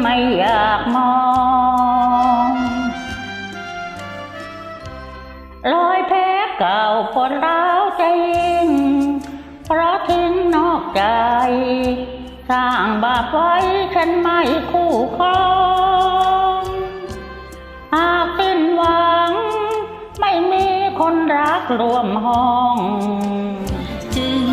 ไม่อยากมอง รอยแผลเก่าปนดร้าวใจยิงเพราะทิ้งนอกใจ สร้างบาปไว้ฉันไม่คู่ครองหากสิ้นหวัง ไม่มีคนรักรวมห้อง จึง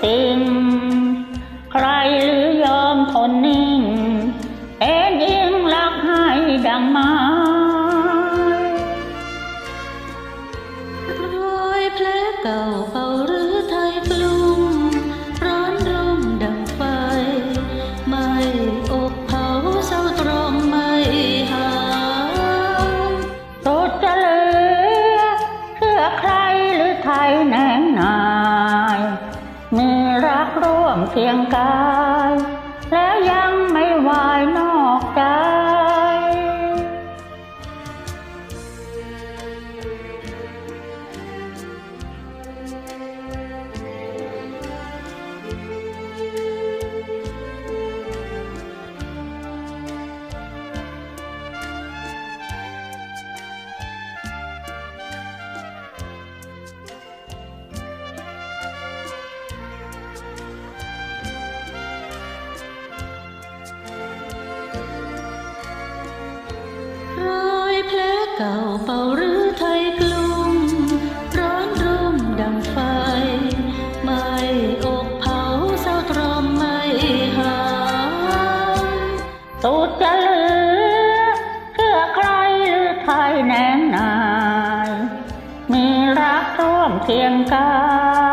sin 天高 เคียงกาย